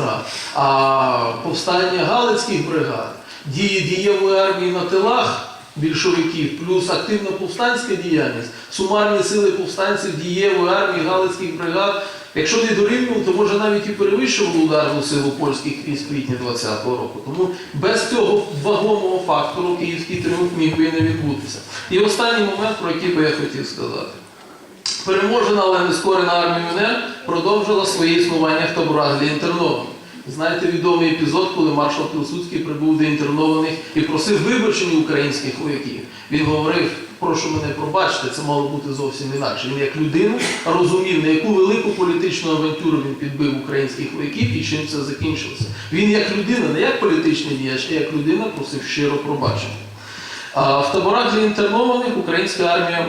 страт. А повстання галицьких бригад, дії дієвої армії на тилах більшовиків, плюс активна повстанська діяльність, сумарні сили повстанців дієвої армії галицьких бригад. Якщо не дорівнював, то може навіть і перевищував ударну силу польських військ квітня 20-го року. Тому без цього вагомого фактору київський тріумф міг би не відбутися. І останній момент, про який би я хотів сказати. Переможена, але не скорена армія УНР продовжила своє існування в таборах для інтернованих. Знаєте відомий епізод, коли маршал Пілсудський прибув до інтернованих і просив вибачення українських вояків. Він говорив, прошу мене пробачте, це мало бути зовсім інакше. Він як людина розумів, на яку велику політичну авантюру він підбив українських вояків і чим це закінчилося. Він як людина, не як політичний діяч, а як людина просив щиро пробачення. А в таборах для інтернованих українська армія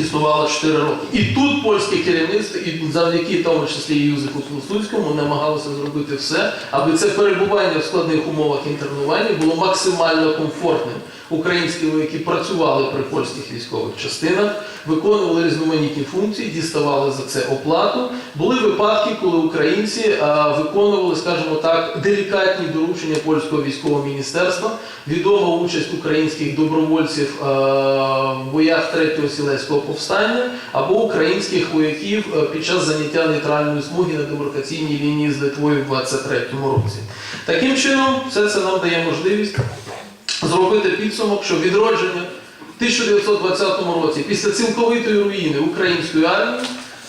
існувала 4 роки. І тут польське керівництво, і завдяки тому числі і Юзефу Пілсудському, намагалося зробити все, аби це перебування в складних умовах інтернування було максимально комфортним. Українські вояки працювали при польських військових частинах, виконували різноманітні функції, діставали за це оплату. Були випадки, коли українці виконували, скажімо так, делікатні доручення польського військового міністерства. Відома участь українських добровольців в боях третього сілецького повстання або українських вояків під час заняття нейтральної смуги на демаркаційній лінії з Литвою в 23-му році. Таким чином, все це нам дає можливість зробити підсумок, що відродження в 1920 році після цілковитої руїни української армії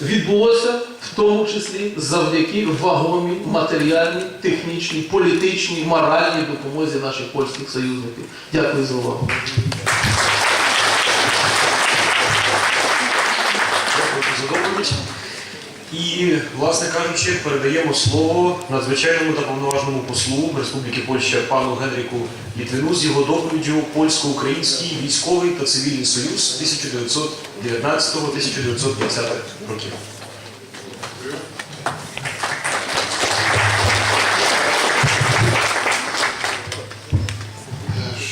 відбулося в тому числі завдяки вагомій матеріальній, технічній, політичній, моральній допомозі наших польських союзників. Дякую за увагу. Дякую за. І, власне кажучи, передаємо слово надзвичайному та повноважному послу Республіки Польща пану Генріку Літвину з його доповіддю Польсько-Український військовий та цивільний союз 1919-1920 років.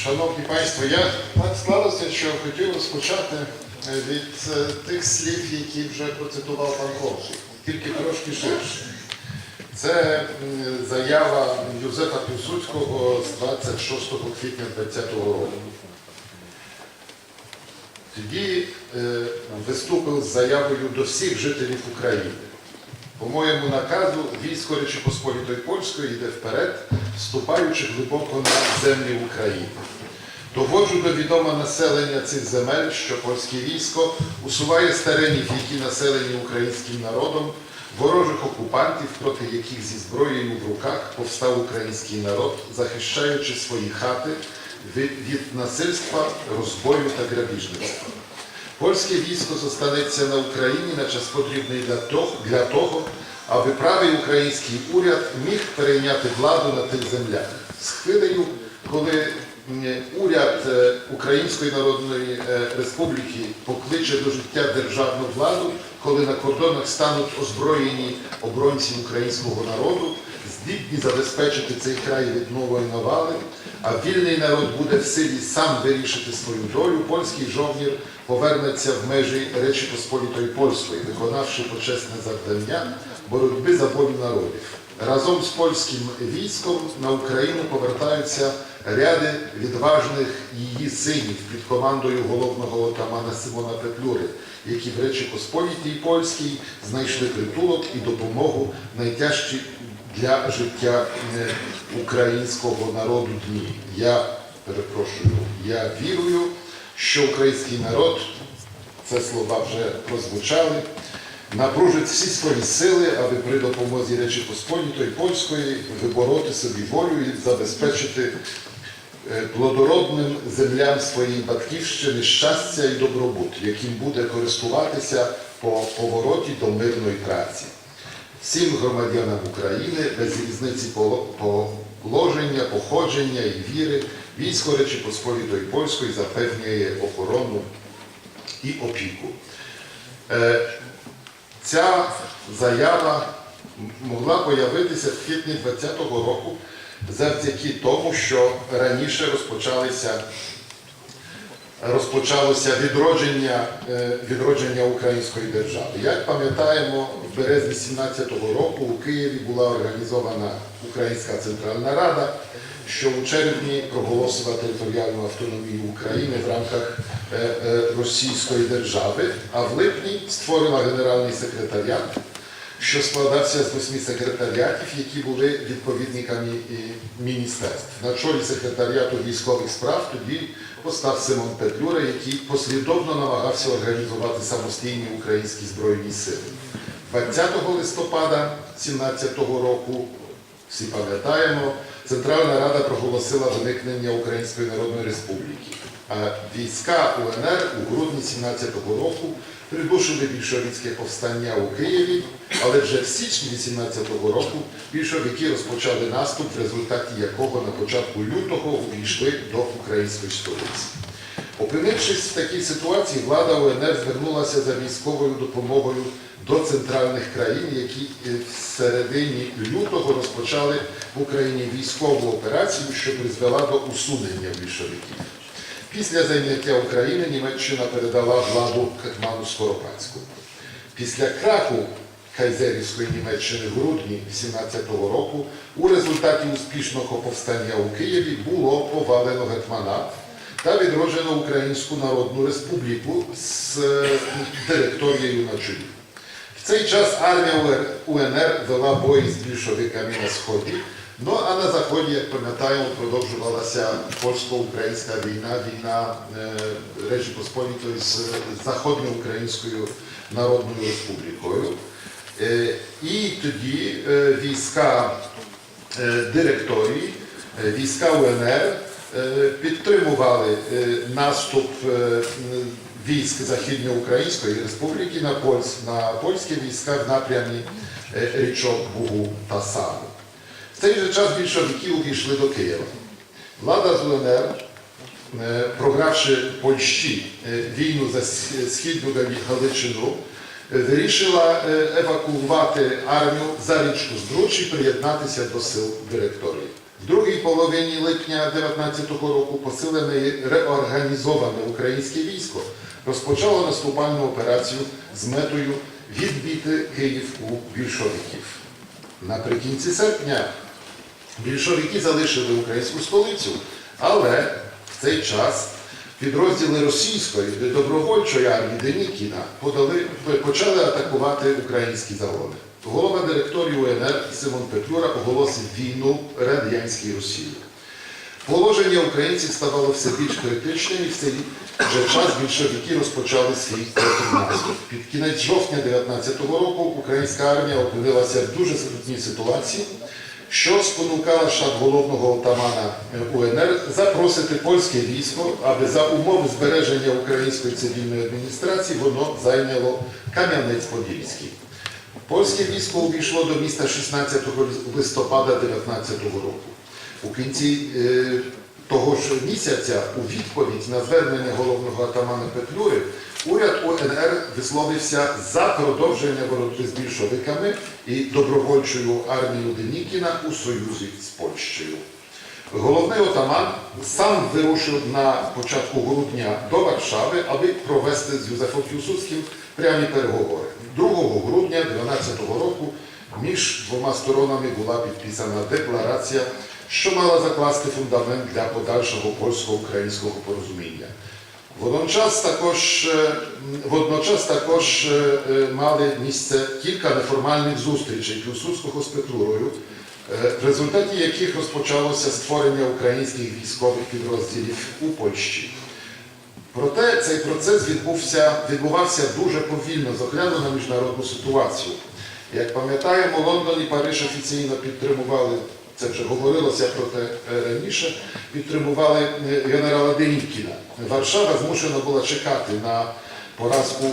Шановні Państwo, я так склалося, що хотів розпочати від е, тих слів, які вже процитував пан Ковшик, тільки трошки ширше. Це заява Юзефа Пілсудського з 26 квітня 2020 року. Тоді е, виступив з заявою до всіх жителів України. По моєму наказу військо Речі Посполітої Польської йде вперед, вступаючи глибоко на землі України. Доводжу до відома населення цих земель, що польське військо усуває з теренів, які населені українським народом, ворожих окупантів, проти яких зі зброєю в руках повстав український народ, захищаючи свої хати від, насильства, розбою та грабіжництва. Польське військо зостанеться на Україні на час потрібний для того, аби правий український уряд міг перейняти владу на тих землях. З хвилею, коли уряд е, Української Народної е, Республіки покличе до життя державну владу, коли на кордонах стануть озброєні оборонці українського народу, здібні забезпечити цей край від нової навали, а вільний народ буде в силі сам вирішити свою долю, польський жовнір повернеться в межі Речі Посполітої Польської, виконавши почесне завдання боротьби за волю народів. Разом з польським військом на Україну повертаються ряди відважних її синів під командою головного отамана Симона Петлюри, які в Речі Посполітій Польській знайшли притулок і допомогу найтяжчі для життя е, українського народу дні. Я перепрошую, я вірую, що український народ, це слова вже прозвучали, напружить всі свої сили, аби при допомозі Речі Посполітої Польської вибороти собі волю і забезпечити е, плодородним землям своєї батьківщини щастя і добробут, яким буде користуватися по повороті до мирної праці. Всім громадянам України без різниці положення, походження і віри військо Речі Польської запевнює охорону і опіку. Е, Ця заява могла появитися в квітні 2020 року завдяки тому, що раніше розпочалися розпочалося відродження, е, відродження української держави. Як пам'ятаємо, в березні 17-го року у Києві була організована Українська Центральна Рада, що у червні проголосила територіальну автономію України в рамках е, е, Російської держави, а в липні створила Генеральний секретаріат, що складався з восьми секретаріатів, які були відповідниками е, міністерств. На чолі секретаріату військових справ тоді постав Симон Петлюра, який послідовно намагався організувати самостійні українські збройні сили. 20 листопада 2017 року, всі пам'ятаємо, Центральна Рада проголосила виникнення Української Народної Республіки. А війська УНР у грудні 17 року придушили більшовицьке повстання у Києві, але вже в січні 18 року більшовики розпочали наступ, в результаті якого на початку лютого увійшли до української столиці. Опинившись в такій ситуації, влада УНР звернулася за військовою допомогою до центральних країн, які е, в середині лютого розпочали в Україні військову операцію, що призвела до усунення більшовиків. Після зайняття України Німеччина передала владу Кетману Скоропадському. Після краху Кайзерівської Німеччини в грудні 17-го року у результаті успішного повстання у Києві було повалено гетманат та відроджено Українську Народну Республіку з е, директорією на чолі. В цей час армія УНР вела бої з більшовиками на Сході, ну а на Заході, як пам'ятаємо, продовжувалася польсько-українська війна, війна е, Речі Посполітої з Західноукраїнською Народною Республікою. Е, І тоді е, війська е, директорії, е, війська УНР е, підтримували е, наступ е, військ Західноукраїнської республіки на, польсь, на польські війська в напрямі е, річок Бугу та Саву. В цей же час більшовики увійшли до Києва. Влада з УНР, е, програвши Польщі е, війну за східну Галичину, е, вирішила е, евакуювати армію за річку Збруч і приєднатися до сил директорії. В другій половині липня 19-го року посилене і реорганізоване українське військо розпочало наступальну операцію з метою відбити Київ у більшовиків. Наприкінці серпня більшовики залишили українську столицю, але в цей час підрозділи російської добровольчої армії Денікіна почали атакувати українські загони. Голова директорії УНР Симон Петлюра оголосив війну радянській Росії. Положення українців ставало все більш критичним і в цей же час більшовики розпочали свій контрнаступ. Під кінець жовтня 19-го року українська армія опинилася в дуже скрутній ситуації, що спонукала штаб головного отамана УНР запросити польське військо, аби за умови збереження української цивільної адміністрації воно зайняло Кам'янець-Подільський. Польське військо увійшло до міста 16 листопада 19 року. У кінці е, того ж місяця у відповідь на звернення головного атамана Петлюри уряд УНР висловився за продовження боротьби з більшовиками і добровольчою армією Денікіна у союзі з Польщею. Головний отаман сам вирушив на початку грудня до Варшави, аби провести з Юзефом Пілсудським прямі переговори. 2 грудня 2012 року між двома сторонами була підписана декларація, що мала закласти фундамент для подальшого польсько-українського порозуміння. Водночас також, е, водночас також е, е, мали місце кілька неформальних зустрічей Пілсудського з Петлурою, е, в результаті яких розпочалося створення українських військових підрозділів у Польщі. Проте цей процес відбувся, відбувався дуже повільно, з огляду на міжнародну ситуацію. Як пам'ятаємо, Лондон і Париж офіційно підтримували, це вже говорилося про те е, раніше, підтримували е, генерала Денікіна. Варшава змушена була чекати на поразку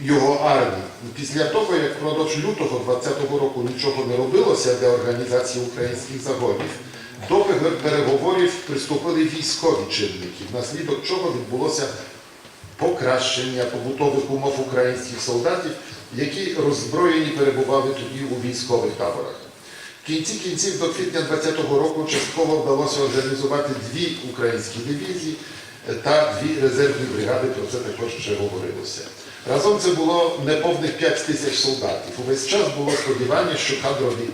його армії. Після того, як впродовж лютого 20-го року нічого не робилося для організації українських загонів, до переговорів приступили військові чинники, внаслідок чого відбулося покращення побутових умов українських солдатів, які роззброєні перебували тоді у військових таборах. В кінці кінців до квітня 20-го року частково вдалося організувати дві українські дивізії, та дві резервні бригади, про це також вже говорилося. Разом це було неповних 5 тисяч солдатів. Увесь час було сподівання, що кадрові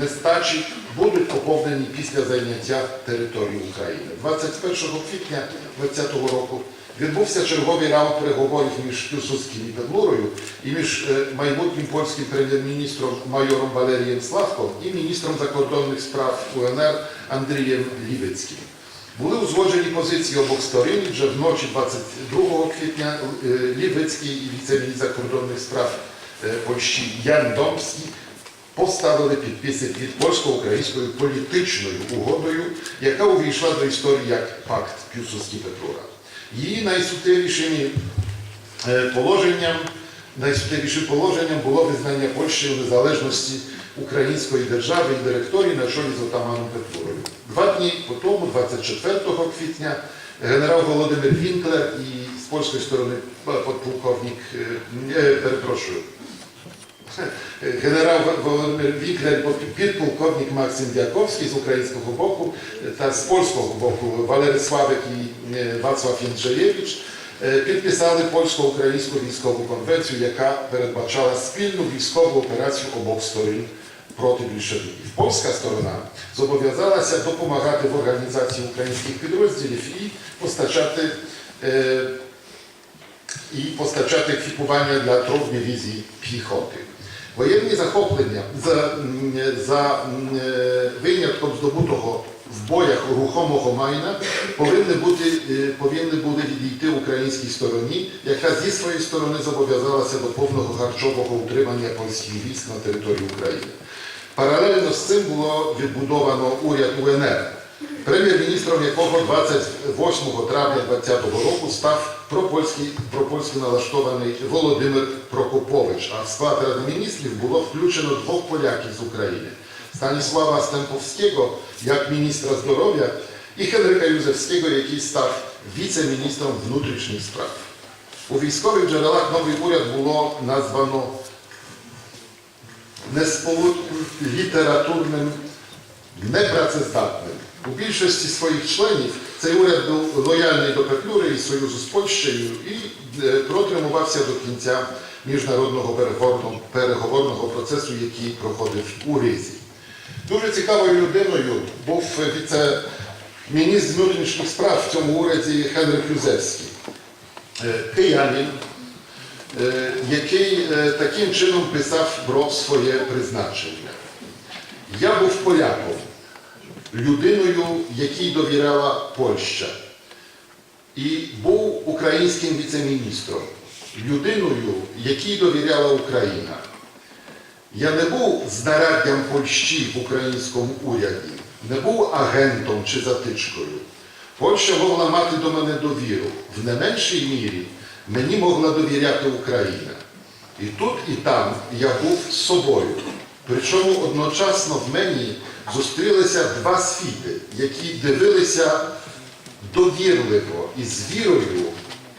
нестачі будуть поповнені після зайняття території України. 21 квітня 2020 року відбувся черговий раунд переговорів між Пілсудським і Петлурою і між е, майбутнім польським прем'єр-міністром майором Валерієм Славком і міністром закордонних справ УНР Андрієм Лівицьким. Були узгоджені позиції обох сторін, вже вночі 22 квітня е, Лівицький і віце-міністр закордонних справ е, Польщі Ян Домський поставили підписи під польсько-українською політичною угодою, яка увійшла до історії як пакт Пілсудський-Петлура. Її найсуттєвішими е, положенням, найсуттєвішим положенням було визнання Польщі у незалежності української держави і директорії на чолі з отаманом Петлурою. Два дні по тому, 24 квітня, генерал Володимир Вінклер і з польської сторони е, подполковник, е, е, перепрошую, Генерал Володимир Віклер, підполковник Максим Дяковський з українського боку та з польського боку Валерій Славик і Вацлав Єнджеєвич е, підписали польсько-українську військову конвенцію, яка передбачала спільну військову операцію обох сторін проти більшовиків. Польська сторона зобов'язалася допомагати в організації українських підрозділів і постачати е, і постачати еквіпування для трьох дивізій піхоти. Воєнні захоплення за, за е, винятком здобутого в боях рухомого майна повинні, бути, е, повинні були відійти українській стороні, яка зі своєї сторони зобов'язалася до повного харчового утримання польських військ на території України. Паралельно з цим було відбудовано уряд УНР, прем'єр-міністром якого 28 травня 2020 року став пропольський, пропольськи налаштований Володимир Прокопович, а в склад Ради міністрів було включено двох поляків з України Станіслава Стемповського як міністра здоров'я і Хенрика Юзевського, який став віце-міністром внутрішніх справ. У військових джерелах новий уряд було названо літературним непрацездатним. У більшості своїх членів цей уряд був лояльний до Петлюри і Союзу з Польщею і е, протримувався до кінця міжнародного переговорного, процесу, який проходив у Ризі. Дуже цікавою людиною був віце-міністр внутрішніх справ в цьому уряді Хенрик Юзевський, Е, киянин, е, який таким чином писав про своє призначення. Я був поляком, людиною, якій довіряла Польща, і був українським віцеміністром, людиною, якій довіряла Україна. Я не був знаряддям Польщі в українському уряді, не був агентом чи затичкою. Польща могла мати до мене довіру. В не меншій мірі мені могла довіряти Україна. І тут, і там я був собою. Причому одночасно в мені зустрілися два світи, які дивилися довірливо і з вірою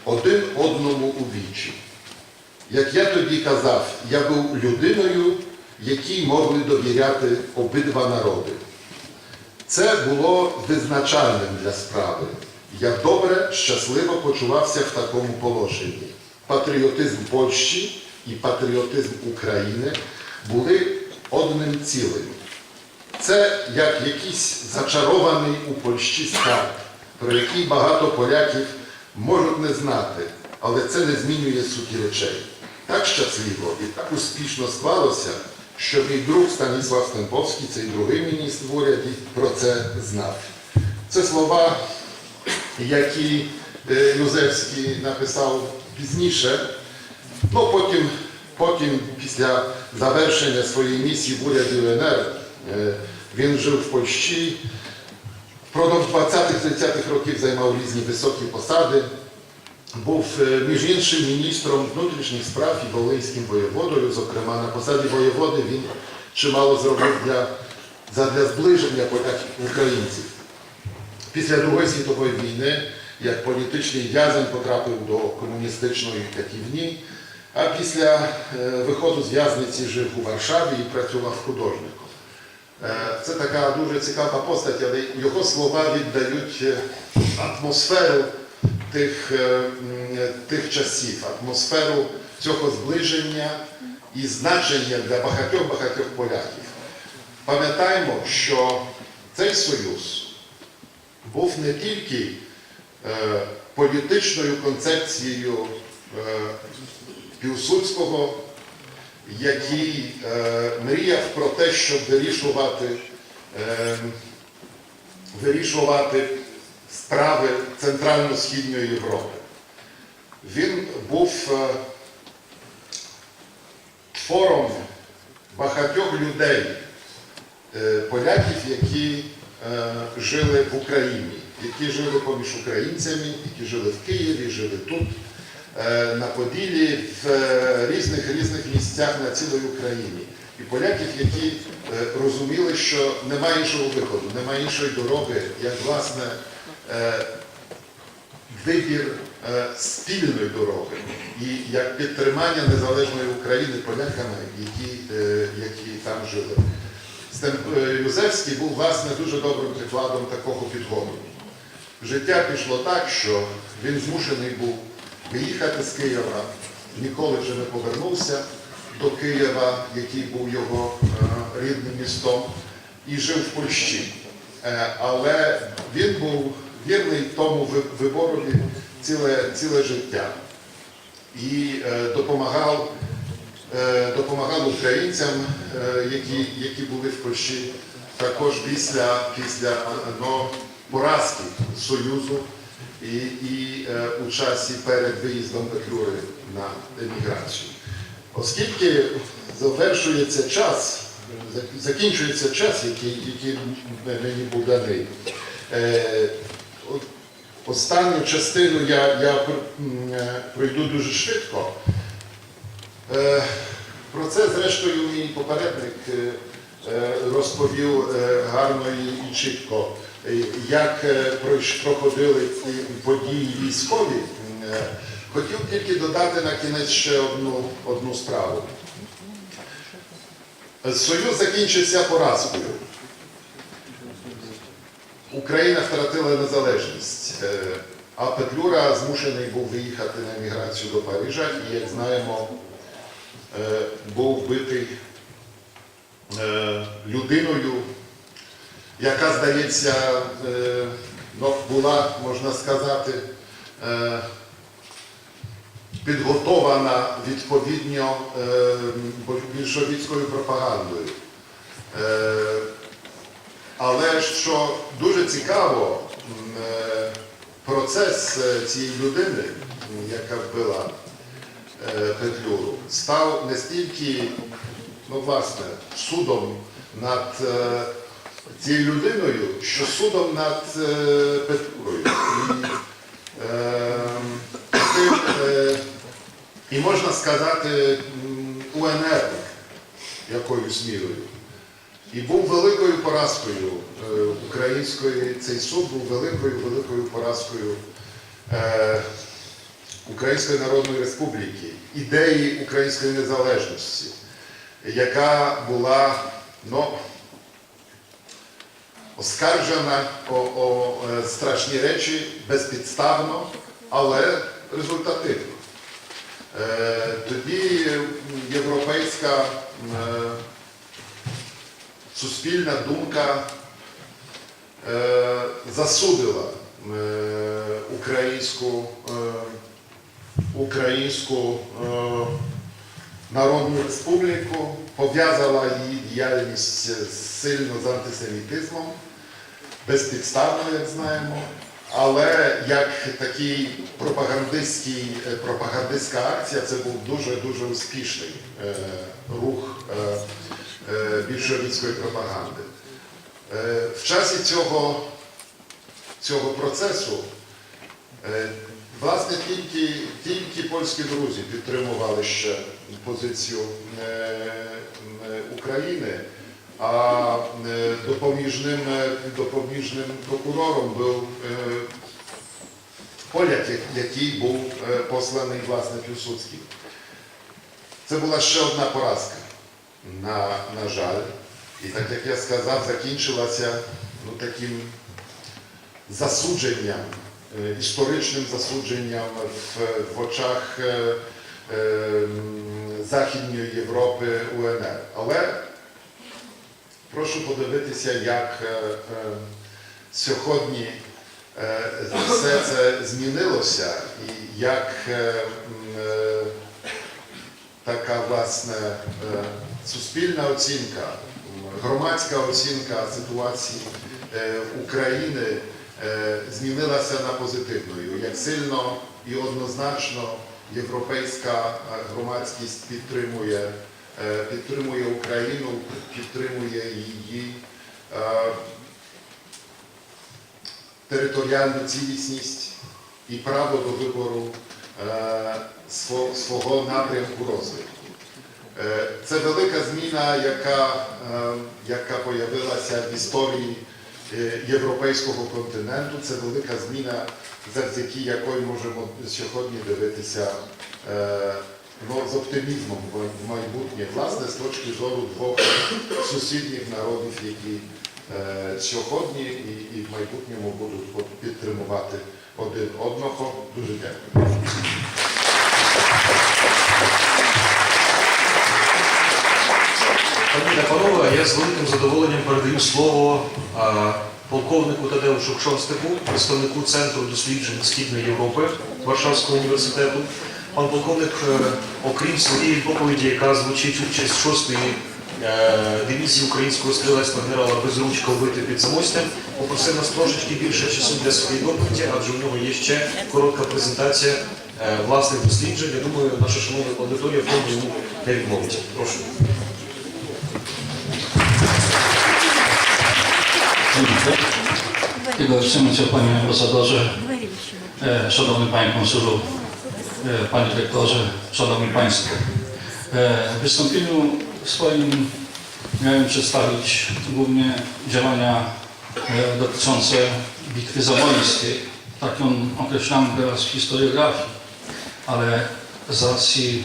один одному у вічі. Як я тоді казав, я був людиною, якій могли довіряти обидва народи. Це було визначальним для справи. Я добре, щасливо почувався в такому положенні. Патріотизм Польщі і патріотизм України були одним цілим. Це як якийсь зачарований у Польщі скарб, про який багато поляків можуть не знати, але це не змінює суті речей. Так щасливо і так успішно склалося, що мій друг Станіслав Стемповський, цей другий міністр в уряді, про це знав. Це слова, які е, Юзевський написав пізніше. Ну, потім, потім, після завершення своєї місії в уряді УНР, він жив в Польщі. Впродовж 20-30-х років займав різні високі посади. Був е, між іншим міністром внутрішніх справ і волинським воєводою. Зокрема, на посаді воєводи він чимало зробив для, задля зближення поляків українців. Після Другої світової війни, як політичний в'язень, потрапив до комуністичної катівні, а після е, виходу з в'язниці жив у Варшаві і працював художником. Е, Це така дуже цікава постать, але його слова віддають е, атмосферу тих, е, тих часів, атмосферу цього зближення і значення для багатьох-багатьох поляків. Пам'ятаємо, що цей союз був не тільки політичною концепцією Пілсудського, який е, мріяв про те, щоб вирішувати, е, вирішувати справи Центрально-Східної Європи. Він був е, твором багатьох людей, е, поляків, які е, жили в Україні, які жили поміж українцями, які жили в Києві, жили тут, на Поділлі, в е, різних різних місцях на цілій Україні. І поляків, які е, розуміли, що немає іншого виходу, немає іншої дороги, як власне е, вибір е, спільної дороги і як підтримання незалежної України поляками, які, е, які там жили. Стем- е, Юзевський був власне дуже добрим прикладом такого підгону. Життя пішло так, що він змушений був виїхати з Києва, ніколи вже не повернувся до Києва, який був його е, рідним містом, і жив в Польщі. Е, Але він був вірний тому виборові ціле, ціле життя. І е, допомагав, допомагав українцям, які, які були в Польщі також після, після ну, поразки Союзу і, і е, у часі перед виїздом Петлюри на еміграцію. Оскільки завершується час, закінчується час, який, який мені був даний, е, Останню частину я, я е, пройду дуже швидко. Е, Про це, зрештою, мій попередник е, е, розповів гарно і- чітко, як е, проходили ці події військові. Е, Хотів тільки додати на кінець ще одну, одну справу. Е, Союз закінчився поразкою. Україна втратила незалежність, е, а Петлюра змушений був виїхати на еміграцію до Парижа і, як знаємо, е, був вбитий е, людиною, яка, здається, е, ну, була, можна сказати, е, підготована відповідно е, більшовицькою пропагандою. Але що дуже цікаво, процес цієї людини, яка вбила Петлюру, став не стільки, ну, власне, судом над цією людиною, що судом над е, Петлюрою. І, е, е, і можна сказати, УНР якоюсь мірою. І був великою поразкою української, цей суд був великою великою поразкою е, Української Народної Республіки, ідеї української незалежності, яка була ну, оскаржена о, о страшні речі безпідставно, але результативно. Тоді європейська суспільна думка засудила українську, українську Народну Республіку, пов'язала її діяльність сильно з антисемітизмом, безпідставно, як знаємо. Але як такий пропагандистський, е, пропагандистська акція, це був дуже-дуже успішний е, рух е, е, більшовицької пропаганди. Е, В часі цього, цього процесу е, власне тільки, тільки польські друзі підтримували ще позицію е, е, України, а е, допоміжним, прокурором був е, поляк, який був посланий власне Пілсудським. Це була ще одна поразка на, на жаль. І так як я сказав, закінчилася ну, таким засудженням історичним засудженням в, в очах Західної Європи УНР. Але прошу подивитися, як е, е, сьогодні е, все це змінилося і як е, така власне суспільна оцінка, громадська оцінка ситуації України змінилася на позитивною. Як сильно і однозначно європейська е, громадськість підтримує, е, підтримує Україну, підтримує її е, територіальну цілісність і право до вибору свого напрямку розвитку. Це велика зміна, яка, яка появилася в історії європейського континенту. Це велика зміна, завдяки якої можемо сьогодні дивитися е, ну, з оптимізмом в майбутнє, власне, з точки зору двох сусідніх народів, які е, сьогодні і в майбутньому будуть підтримувати один одного. Дуже дякую. Я з великим задоволенням передаю слово полковнику Тадеушу Кшостику, представнику Центру досліджень Східної Європи Варшавського університету. Пан полковник, е, окрім своєї доповіді, яка звучить участь 6-ї е, дивізії українського стрілецтва генерала Безручка вбити під Замостям, попросив нас трошечки більше часу для своєї доповіді, адже у нього є ще коротка презентація е, власних досліджень. Я думаю, наша шановна аудиторія в тому йому не відмовить. Прошу. Jego Ekscelencjo Panie Ambasadorze, e, Szanowny Panie Konsulu, e, Panie Dyrektorze, Szanowni Państwo. E, W wystąpieniu swoim miałem przedstawić głównie działania dotyczące Bitwy Zamojskiej. Tak ją określamy teraz w historiografii, ale z racji,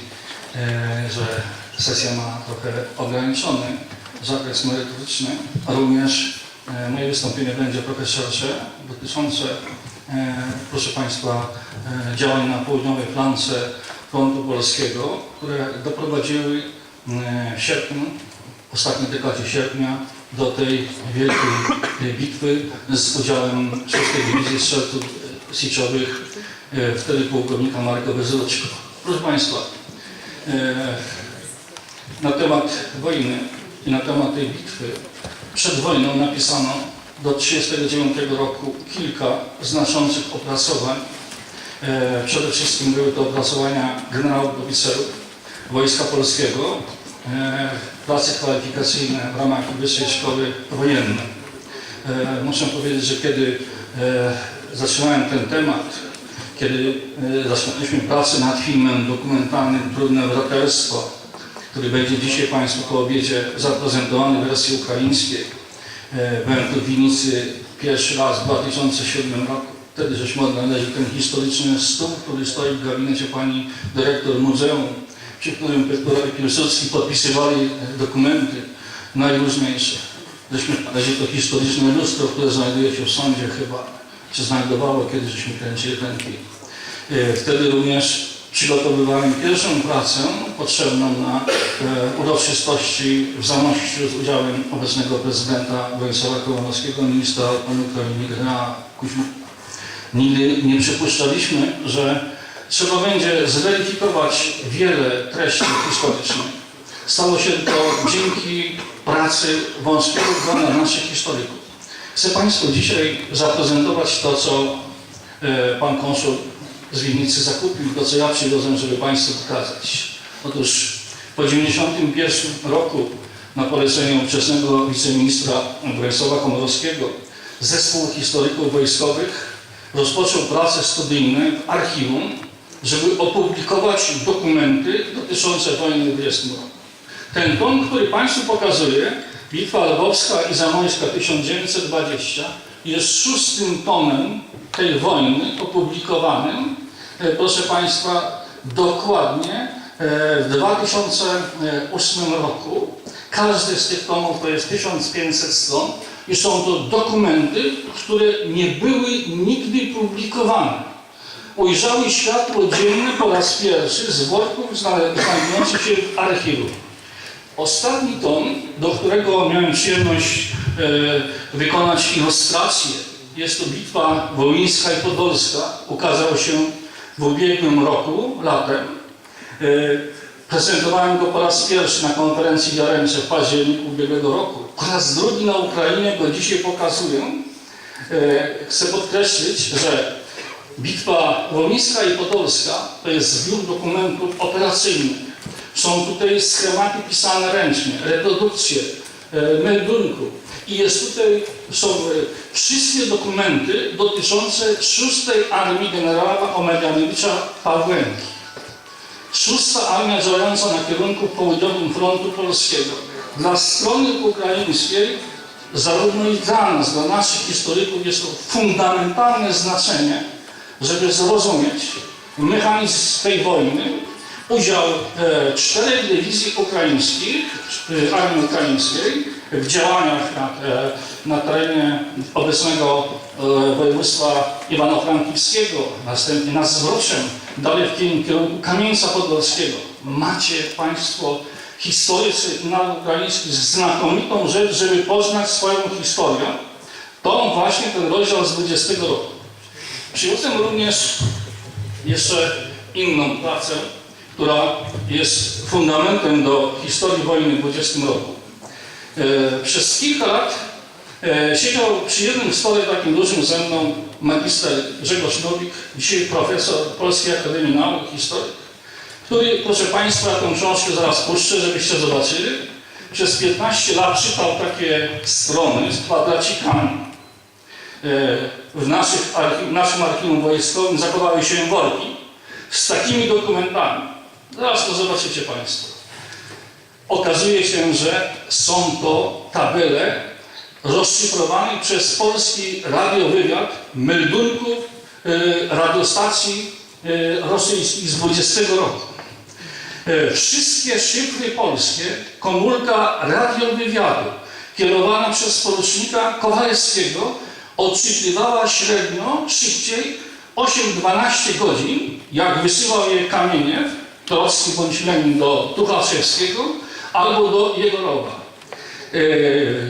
że sesja ma trochę ograniczony zakres merytoryczny, również moje wystąpienie będzie trochę szersze, dotyczące, e, proszę Państwa, e, działań na południowej flance frontu polskiego, które doprowadziły e, w sierpniu, w ostatniej dekadzie sierpnia, do tej wielkiej e, bitwy z udziałem 6 Dywizji Strzelców e, Siczowych, e, wtedy pułkownika Marka Bezruczko. Proszę Państwa, e, na temat wojny i na temat tej bitwy przed wojną napisano do 1939 roku kilka znaczących opracowań. E, Przede wszystkim były to opracowania generałów oficerów Wojska Polskiego, e, prace kwalifikacyjne w ramach Wyższej Szkoły Wojennej. E, Muszę powiedzieć, że kiedy e, zaczynałem ten temat, kiedy e, zaczynaliśmy pracę nad filmem dokumentalnym Trudne Braterstwo, który będzie dzisiaj Państwu po obiedzie zaprezentowany w wersji ukraińskiej. Byłem tu w Winicy pierwszy raz w 2007 roku. Wtedy żeśmy odnaleźli ten historyczny stół, który stoi w gabinecie pani dyrektor muzeum, przy którym Piotr Piłsudski podpisywali dokumenty najróżniejsze. Żeśmy znaleźli to historyczne lustro, które znajduje się w sądzie chyba, czy znajdowało, kiedy żeśmy kręcili ten film. Wtedy również przygotowywałem pierwszą pracę potrzebną na e, uroczystości w Zamościu z udziałem obecnego prezydenta Władysława Kołonowskiego, ministra Ukrainy generała Kuźma. Nigdy nie przypuszczaliśmy, że trzeba będzie zweryfikować wiele treści historycznych. Stało się to dzięki pracy wąskiego grona naszych historyków. Chcę Państwu dzisiaj zaprezentować to, co e, Pan konsul z Winnicy zakupił, to co ja przywiozłem, żeby Państwu pokazać. Otóż po 1991 roku na polecenie ówczesnego wiceministra Władysława Komorowskiego zespół historyków wojskowych rozpoczął prace studyjne w archiwum, żeby opublikować dokumenty dotyczące wojny w 20 roku. Ten tom, który Państwu pokazuję, Bitwa Lwowska i Zamojska 1920, jest szóstym tomem tej wojny opublikowanym, proszę Państwa, dokładnie e, w 2008 roku. Każdy z tych tomów to jest 1500 stron. i są to dokumenty, które nie były nigdy publikowane. Ujrzały światło dzienne po raz pierwszy z worków znajdujących się w archiwum. Ostatni tom, do którego miałem przyjemność e, wykonać ilustrację, jest to Bitwa Wołyńska i Podolska. Ukazał się w ubiegłym roku, latem. E, prezentowałem go po raz pierwszy na konferencji w Jaremce w październiku ubiegłego roku. Po raz drugi na Ukrainie go dzisiaj pokazuję. E, chcę podkreślić, że Bitwa Wołyńska i Podolska to jest zbiór dokumentów operacyjnych. Są tutaj schematy pisane ręcznie, reprodukcje, e, meldunków. I jest tutaj, są e, wszystkie dokumenty dotyczące szóstej armii generała Omelianowicza Pawłenki. Szósta armia działająca na kierunku południowym frontu polskiego. Dla strony ukraińskiej, zarówno i dla nas, dla naszych historyków jest to fundamentalne znaczenie, żeby zrozumieć mechanizm tej wojny, udział e, czterech dywizji ukraińskich, e, armii ukraińskiej w działaniach na, e, na terenie obecnego województwa Iwano-Frankiwskiego, następnie nad Zwroczem, dalej w kierunku Kamieńca Podolskiego. Macie Państwo historycy i naród ukraiński znakomitą rzecz, żeby poznać swoją historię. To właśnie ten rozdział z 20 roku. Przyniosłem również jeszcze inną pracę, która jest fundamentem do historii wojny w 20 roku. E, Przez kilka lat e, siedział przy jednym stole takim dużym ze mną magister Grzegorz Nowik, dzisiaj profesor Polskiej Akademii Nauk Historyk, który, proszę Państwa, tą książkę zaraz puszczę, żebyście zobaczyli. Przez 15 lat czytał takie strony z kwadracikami. E, W, naszych w naszym archiwum wojskowym zachowały się worki z takimi dokumentami. Zaraz to zobaczycie Państwo. Okazuje się, że są to tabele rozszyfrowane przez polski radiowywiad meldunków e, radiostacji e, rosyjskich z 20 roku. E, Wszystkie szyfry polskie, komórka radiowywiadu kierowana przez porucznika Kowalskiego odczytywała średnio szybciej 8-12 godzin, jak wysyłał je Kamieniew, Trocki bądź Lenin do Tuchaszewskiego albo do Jegorowa. E,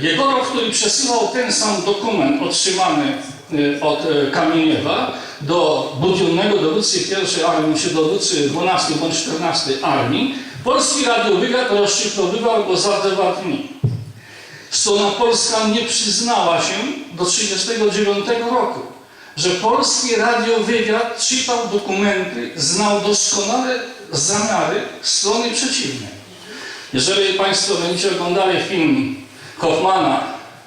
Jegorow, który przesyłał ten sam dokument otrzymany e, od e, Kamieniewa do budionnego dowódcy pierwszej armii, czy dowódcy 12 bądź 14 armii, polski radiowywiad rozszyfrowywał go za dwa dni. Strona polska nie przyznała się do 1939 roku, że polski radiowywiad czytał dokumenty, znał doskonale zamiary strony przeciwnej. Jeżeli Państwo będziecie oglądali film Kaufmana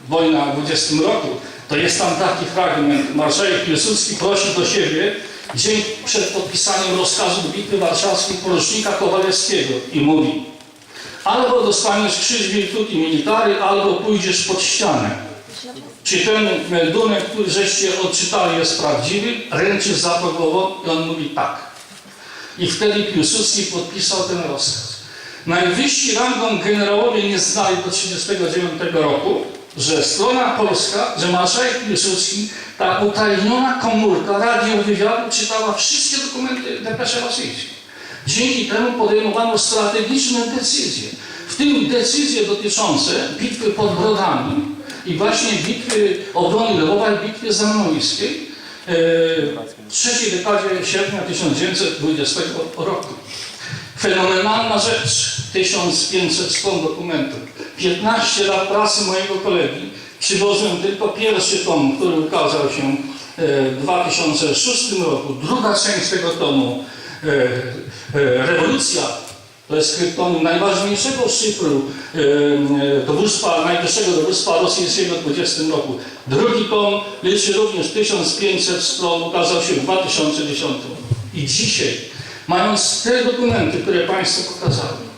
Wojna w 20 roku, to jest tam taki fragment. Marszałek Piłsudski prosi do siebie dzień przed podpisaniem rozkazu Bitwy Warszawskiej porucznika Kowalewskiego i mówi albo dostaniesz krzyż Virtuti Militari, albo pójdziesz pod ścianę. Czy ten meldunek, który żeście odczytali jest prawdziwy? Ręczysz za to głową i on mówi tak. I wtedy Piłsudski podpisał ten rozkaz. Najwyżsi rangą generałowie nie znali do 1939 roku, że strona polska, że marszałek Piłsudski, ta utajniona komórka radiowywiadu czytała wszystkie dokumenty depesze rosyjskie. Dzięki temu podejmowano strategiczne decyzje, w tym decyzje dotyczące bitwy pod Brodami i właśnie bitwy obrony Lwowa i bitwy zamojskiej w trzeciej dekadzie sierpnia 1920 roku. Fenomenalna rzecz, 1500 stron dokumentów, 15 lat pracy mojego kolegi. Przywoziłem tylko pierwszy tom, który ukazał się e, w 2006 roku. Druga część tego tomu, e, e, Rewolucja, kryptonim najważniejszego szyfru e, e, dowództwa, najwyższego dowództwa rosyjskiego w 20 roku. Drugi tom liczy również 1500 stron, ukazał się w 2010 roku. I dzisiaj, mając te dokumenty, które Państwu pokazałem,